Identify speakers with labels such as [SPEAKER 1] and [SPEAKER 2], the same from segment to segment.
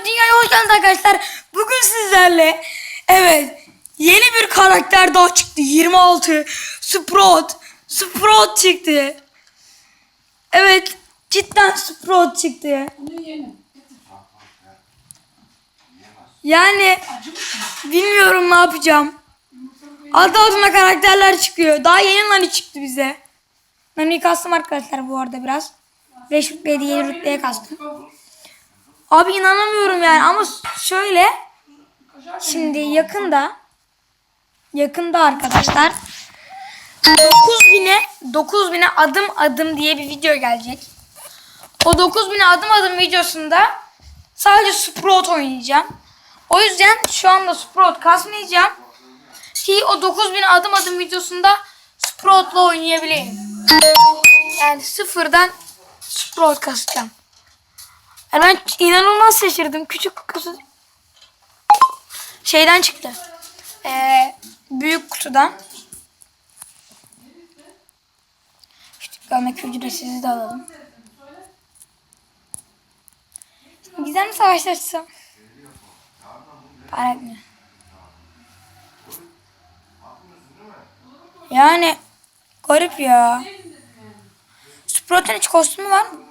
[SPEAKER 1] ve dünyaya hoş geldiniz arkadaşlar. Bugün sizlerle evet yeni bir karakter daha çıktı. 26 Sprout. Sprout çıktı. Evet cidden Sprout çıktı. Yani bilmiyorum ne yapacağım. Adı adına karakterler çıkıyor. Daha yeni Nani çıktı bize. Nani'yi kastım arkadaşlar bu arada biraz. 5 rütbeye 7 rütbeye kastım. Abi inanamıyorum yani ama şöyle şimdi yakında yakında arkadaşlar 9000'e 9000'e adım adım diye bir video gelecek. O 9000'e adım adım videosunda sadece Sprout oynayacağım. O yüzden şu anda Sprout kasmayacağım. Ki o 9000 adım adım videosunda Sprout'la oynayabileyim. Yani sıfırdan Sprout kasacağım. Yani ben inanılmaz şaşırdım. Küçük kutu şeyden çıktı. Ee, büyük kutudan. İşte gömlek ücretsiz de alalım. Şimdi gizemli savaşlar açsam. Para etmiyor. Yani garip ya. Sprout'un hiç kostümü var mı?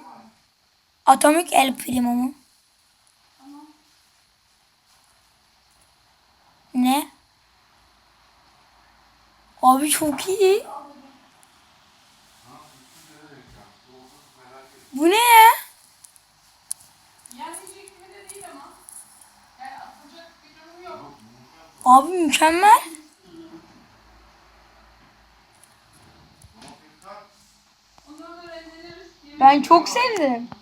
[SPEAKER 1] Atomik El Primo mu? Ne? Abi çok iyi. Bu ne ya? Abi mükemmel. Ben çok sevdim.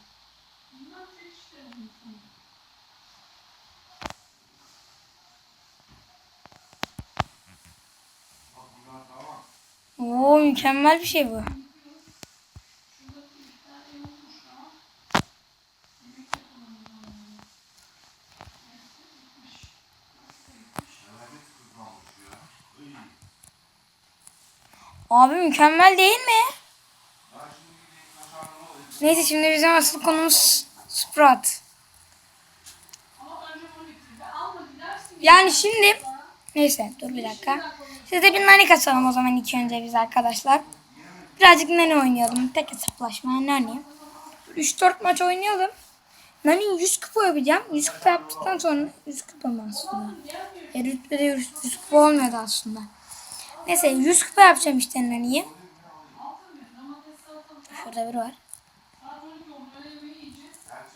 [SPEAKER 1] Mükemmel bir şey bu. Abi mükemmel değil mi? Neyse şimdi bizim asıl konumuz Sprout. Yani şimdi neyse dur bir dakika. Size bir nani kasalım o zaman ilk önce biz arkadaşlar. Birazcık nani oynayalım. Tek hesaplaşma nani. 3-4 maç oynayalım. Nani 100 kupa yapacağım. 100 kupa yaptıktan sonra 100 kupa mı aslında? E, rütbede 100, 100 kupa olmuyordu aslında. Neyse 100 kupa yapacağım işte Nani'yi. Şurada biri var.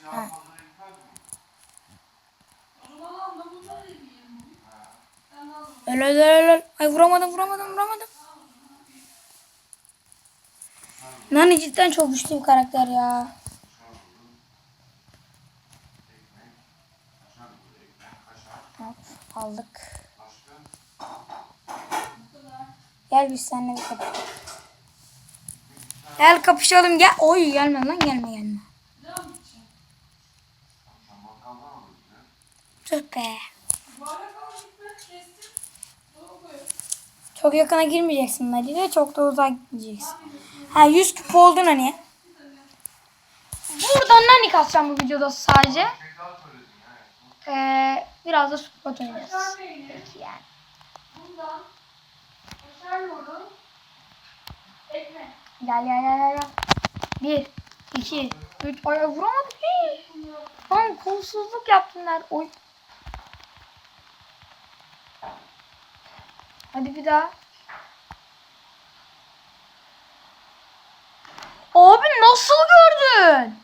[SPEAKER 1] Ha. Öl öl öl öl. Ay vuramadım vuramadım vuramadım. Nani cidden çok güçlü bir karakter ya. Hop, aldık. Gel biz seninle bir kapışalım. Gel kapışalım gel. Oy gelme lan gelme gelme. Tüh be. Çok yakına girmeyeceksin ve çok da uzak gideceksin. Ha 100 küp oldun hani. Buradan Nani kasacağım bu videoda sadece. Ee, biraz da spot oynayacağız. Peki yani. Gel gel gel gel. Bir, iki, üç. Ay. Hii. Lan kolsuzluk yaptınlar. Oy. Hadi bir daha. Abi nasıl gördün?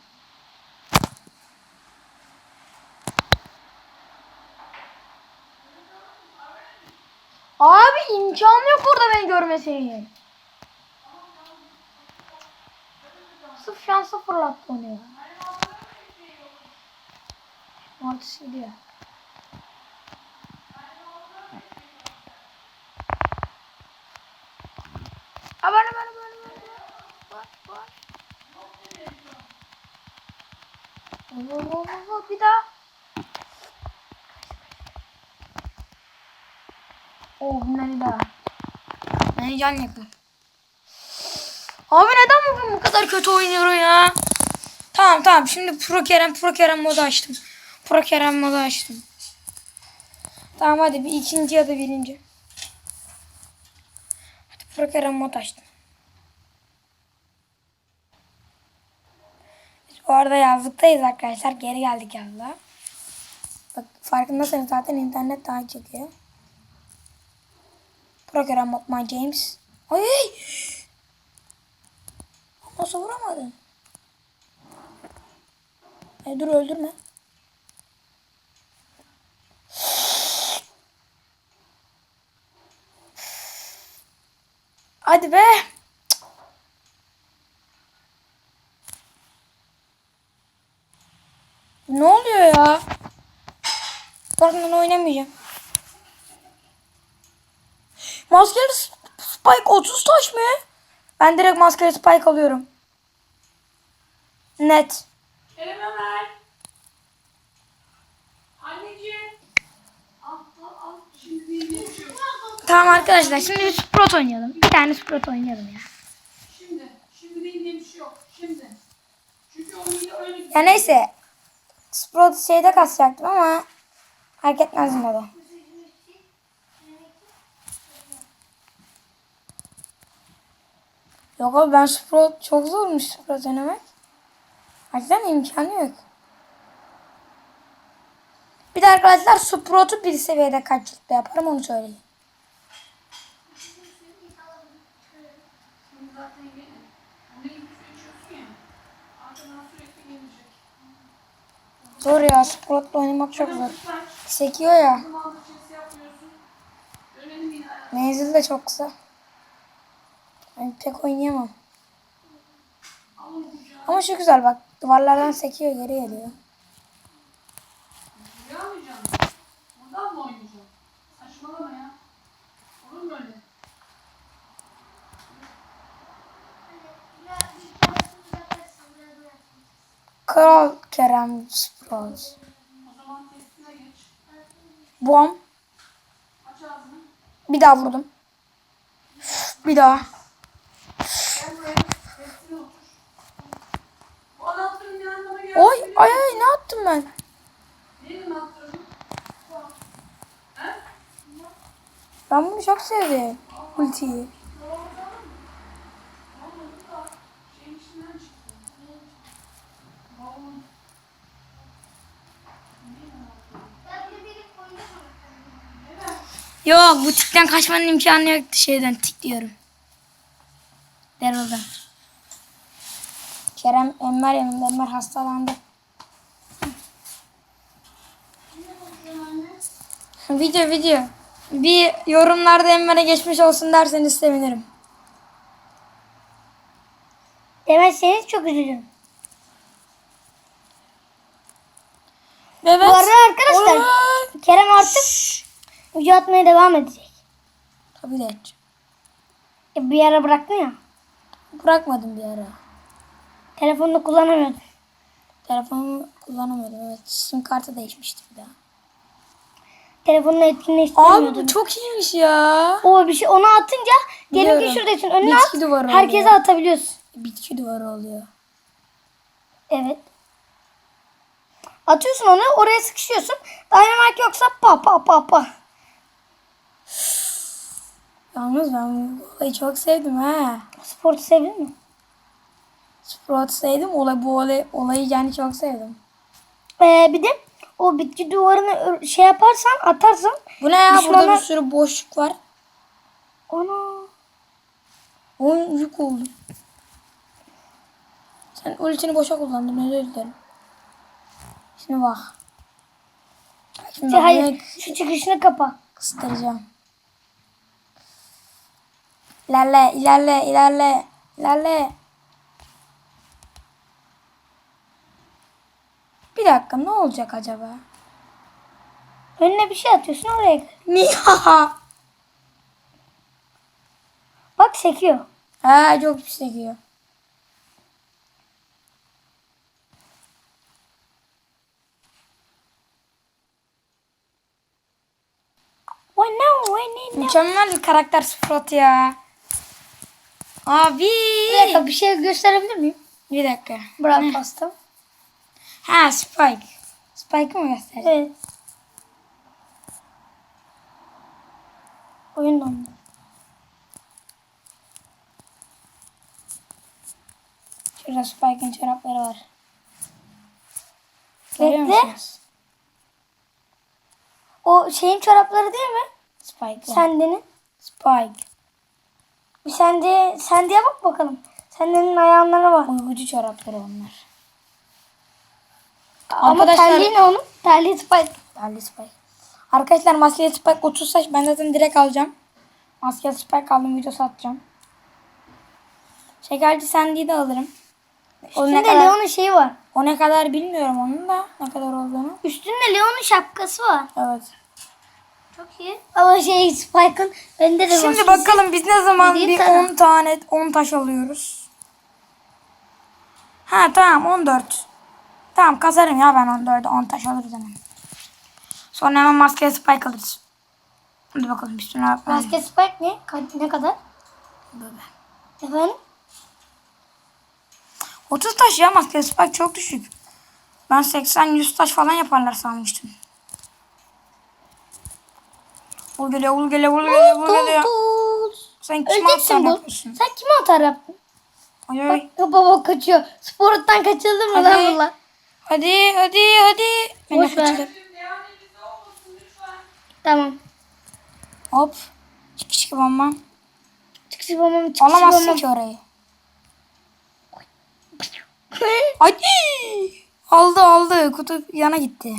[SPEAKER 1] Abi imkanı yok orada beni görmeseydin. Sırf şansa fırlattı onu ya. Mortis gidiyor. Aa, böyle böyle böyle böyle. Bak bak. Vur vur vur vur bir daha. Oh daha. Beni can yakın. Abi neden bugün bu kadar kötü oynuyorum ya? Tamam tamam şimdi Pro Kerem Pro Kerem modu açtım. Pro Kerem modu açtım. Tamam hadi bir ikinci ya da birinci. Hadi Pro Kerem mod açtım. Bu arada yazlıktayız arkadaşlar. Geri geldik yazlığa. Bak farkındaysanız zaten internet daha çekiyor. Pro Kerem mod my James. Ay! Nasıl vuramadın? E, dur öldürme. Hadi be. Ne oluyor ya? Bak ben oynamayacağım. Maskeli Spike 30 taş mı? Ben direkt maskeli Spike alıyorum. Net.
[SPEAKER 2] Kerem Ömer. Anneciğim. Al al. Şimdi yiyeceğim.
[SPEAKER 1] Tamam arkadaşlar şimdi bir Sprot oynayalım. Bir tane Sprot oynayalım ya.
[SPEAKER 2] Şimdi. Şimdi değil diye bir şey yok. Şimdi. Çünkü o yine öyle
[SPEAKER 1] Ya neyse. Sprot şeyde kasacaktım ama fark etmez de. Yok abi ben Sprot çok zormuş Sprot oynamak. Gerçekten imkanı yok. Bir de arkadaşlar Sprot'u bir seviyede kaçlıkta yaparım onu söyleyeyim.
[SPEAKER 2] Şimdi zaten yine. Onu iyi su içiyorsun ya. Arkadan sürekli gelecek.
[SPEAKER 1] Zor ya Sprot'la oynamak çok zor. Sekiyor ya. Menzil de çok kısa. Ben pek oynayamam. Ama şu güzel bak. Duvarlardan sekiyor geri geliyor. Kral Kerem
[SPEAKER 2] Geç.
[SPEAKER 1] Bom. Bir daha vurdum. Bir daha. Oy ay ay ne yaptım ben? Ben bunu çok sevdim. Ultiyi.
[SPEAKER 2] Olmadı da şeyin içinden çıktı. Babamın. Neyin anahtarı? Evet.
[SPEAKER 1] Yok bu tikten kaçmanın imkanı yoktu şeyden tik diyorum. Daryl'dan. Kerem Enver yanımda. Enver hastalandı. video video. Bir yorumlarda Enver'e geçmiş olsun derseniz sevinirim.
[SPEAKER 3] Demezseniz çok üzülürüm.
[SPEAKER 1] Evet.
[SPEAKER 3] Bu arada arkadaşlar. Kerem artık video atmaya devam edecek.
[SPEAKER 1] Tabii de edeceğim.
[SPEAKER 3] E, bir ara bıraktın ya.
[SPEAKER 1] Bırakmadım bir ara.
[SPEAKER 3] Telefonunu kullanamıyordun.
[SPEAKER 1] Telefonumu kullanamıyordum. Evet. Sim kartı değişmişti bir daha.
[SPEAKER 3] Telefonunu
[SPEAKER 1] Abi
[SPEAKER 3] etkinleştiremiyordun.
[SPEAKER 1] bu çok iyiymiş ya.
[SPEAKER 3] O bir şey onu atınca diyelim ki
[SPEAKER 1] Biliyorum.
[SPEAKER 3] şuradasın önüne
[SPEAKER 1] Bitki
[SPEAKER 3] at.
[SPEAKER 1] duvarı
[SPEAKER 3] Herkese
[SPEAKER 1] oluyor.
[SPEAKER 3] atabiliyorsun.
[SPEAKER 1] Bitki duvarı oluyor.
[SPEAKER 3] Evet. Atıyorsun onu oraya sıkışıyorsun. Dynamite yoksa pa pa pa pa.
[SPEAKER 1] Yalnız ben bu olayı çok sevdim ha.
[SPEAKER 3] Sportu sevdin mi?
[SPEAKER 1] Sprout sevdim. Olay, bu olay, olayı yani çok sevdim.
[SPEAKER 3] Ee, bir de o bitki duvarını şey yaparsan atarsan
[SPEAKER 1] Bu ne ya? Burada
[SPEAKER 3] Düşmana-
[SPEAKER 1] bir sürü boşluk var.
[SPEAKER 3] ona
[SPEAKER 1] Oyun yük oldu. Sen ultini boşa kullandın. Özür dilerim. Şimdi bak. Bak Şimdi ben
[SPEAKER 3] hayır şu çıkışını kapa.
[SPEAKER 1] kıstıracağım. İlerle, ilerle, ilerle, ilerle. Bir dakika ne olacak acaba?
[SPEAKER 3] Önüne bir şey atıyorsun oraya.
[SPEAKER 1] Niha.
[SPEAKER 3] Bak sekiyor.
[SPEAKER 1] Ha çok pis sekiyor. Mükemmel bir karakter Sprout ya. Abi.
[SPEAKER 3] Bir dakika bir şey gösterebilir miyim?
[SPEAKER 1] Bir dakika.
[SPEAKER 3] Brawl Pass'ta.
[SPEAKER 1] Ha Spike. Spike'ı mı gösterecek?
[SPEAKER 3] Evet. Oyun dondu.
[SPEAKER 1] Şurada Spike'ın çorapları var. Görüyor
[SPEAKER 3] Bekle.
[SPEAKER 1] musunuz?
[SPEAKER 3] O şeyin çorapları değil mi?
[SPEAKER 1] Spike'ı.
[SPEAKER 3] Sendenin.
[SPEAKER 1] Spike.
[SPEAKER 3] Bir sende, sendeye bak bakalım. Sendenin ayağlarına bak.
[SPEAKER 1] Uygucu çorapları onlar.
[SPEAKER 3] Ama
[SPEAKER 1] Arkadaşlar-
[SPEAKER 3] terliği ne onun? Terliği spike.
[SPEAKER 1] Maskeli Spike. Arkadaşlar maskeli Spike 30 saç ben zaten direkt alacağım. Maskeli Spike aldım videosu atacağım. Şekerci Sandy'yi de alırım.
[SPEAKER 3] Üstünde
[SPEAKER 1] kadar,
[SPEAKER 3] Leon'un şeyi var.
[SPEAKER 1] o ne kadar bilmiyorum onun da ne kadar olduğunu.
[SPEAKER 3] Üstünde Leon'un şapkası var.
[SPEAKER 1] Evet.
[SPEAKER 3] Çok iyi. Ama şey Spike'ın önünde de
[SPEAKER 1] Şimdi bakalım biz ne zaman
[SPEAKER 3] Dediğim
[SPEAKER 1] bir
[SPEAKER 3] sana.
[SPEAKER 1] 10 tane 10 taş alıyoruz. Ha tamam 14. Tamam kasarım ya ben 14'e 10 taş alırız hemen. Sonra hemen maskeli Spike alırız. Hadi bakalım üstüne bak.
[SPEAKER 3] Maske Spike ne? Ka- ne kadar?
[SPEAKER 1] Böyle.
[SPEAKER 3] Efendim?
[SPEAKER 1] 30 taş ya maskeli spike çok düşük. Ben 80-100 taş falan yaparlar sanmıştım. Vur geliyor, vur geliyor, vur geliyor, vur geliyor. Sen kime
[SPEAKER 3] Öleceksin
[SPEAKER 1] atar
[SPEAKER 3] bu.
[SPEAKER 1] yapıyorsun?
[SPEAKER 3] Sen kime atar yaptın?
[SPEAKER 1] Oy
[SPEAKER 3] Bak
[SPEAKER 1] oy.
[SPEAKER 3] baba kaçıyor. Sporttan kaçıldı mı
[SPEAKER 1] Hadi.
[SPEAKER 3] lan bunlar?
[SPEAKER 1] Hadi, hadi, hadi. Beni
[SPEAKER 3] Boş ver. Tamam.
[SPEAKER 1] Hop. Çık çık bomba.
[SPEAKER 3] Çıkışı babamın çıkışı
[SPEAKER 1] Alamazsın
[SPEAKER 3] babamın.
[SPEAKER 1] ki orayı. Hadi. Aldı aldı. Kutu yana gitti.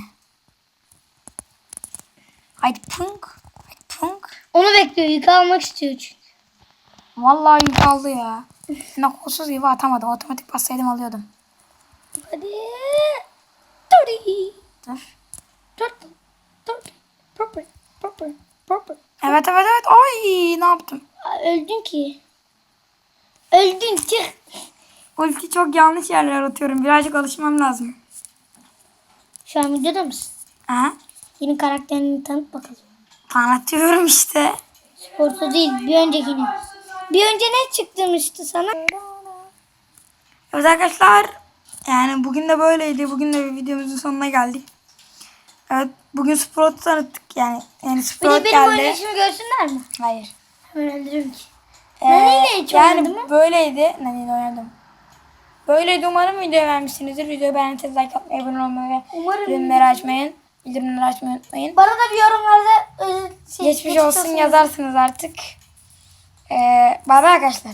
[SPEAKER 1] Haydi punk.
[SPEAKER 3] Onu bekliyor. Yük almak istiyor çünkü.
[SPEAKER 1] Vallahi yük aldı ya. Nakolsuz gibi atamadım. Otomatik bassaydım alıyordum.
[SPEAKER 3] Hadi. Tori.
[SPEAKER 1] Dur.
[SPEAKER 3] Dur. Dur. Proper. Proper. Proper.
[SPEAKER 1] Evet evet evet. Ay ne yaptım?
[SPEAKER 3] Öldün ki. Öldün çık.
[SPEAKER 1] Ulti çok yanlış yerler atıyorum. Birazcık alışmam lazım.
[SPEAKER 3] Şu an videoda mısın?
[SPEAKER 1] Aha.
[SPEAKER 3] Yeni karakterini tanıt bakalım.
[SPEAKER 1] Tanıtıyorum işte.
[SPEAKER 3] Sportu değil bir öncekini. Bir önce ne çıktırmıştı sana?
[SPEAKER 1] Evet arkadaşlar. Yani bugün de böyleydi. Bugün de bir videomuzun sonuna geldik. Evet bugün Sprout tanıttık yani. Yani
[SPEAKER 3] Bir
[SPEAKER 1] Sprout
[SPEAKER 3] de benim
[SPEAKER 1] geldi.
[SPEAKER 3] oynayışımı görsünler mi?
[SPEAKER 1] Hayır.
[SPEAKER 3] Hemen öldürürüm ki.
[SPEAKER 1] Ee,
[SPEAKER 3] Nani'yle hiç
[SPEAKER 1] yani
[SPEAKER 3] oynadın mı?
[SPEAKER 1] böyleydi. Nani'yle oynadım. Böyleydi. Umarım video beğenmişsinizdir. Videoyu beğendiyseniz like atmayı, abone olmayı ve
[SPEAKER 3] Umarım.
[SPEAKER 1] bildirimleri açmayın. Bildirimleri açmayı unutmayın.
[SPEAKER 3] Bana da bir yorumlarda e, şey,
[SPEAKER 1] Geçmiş olsun yazarsınız artık. Ee, bay bay arkadaşlar.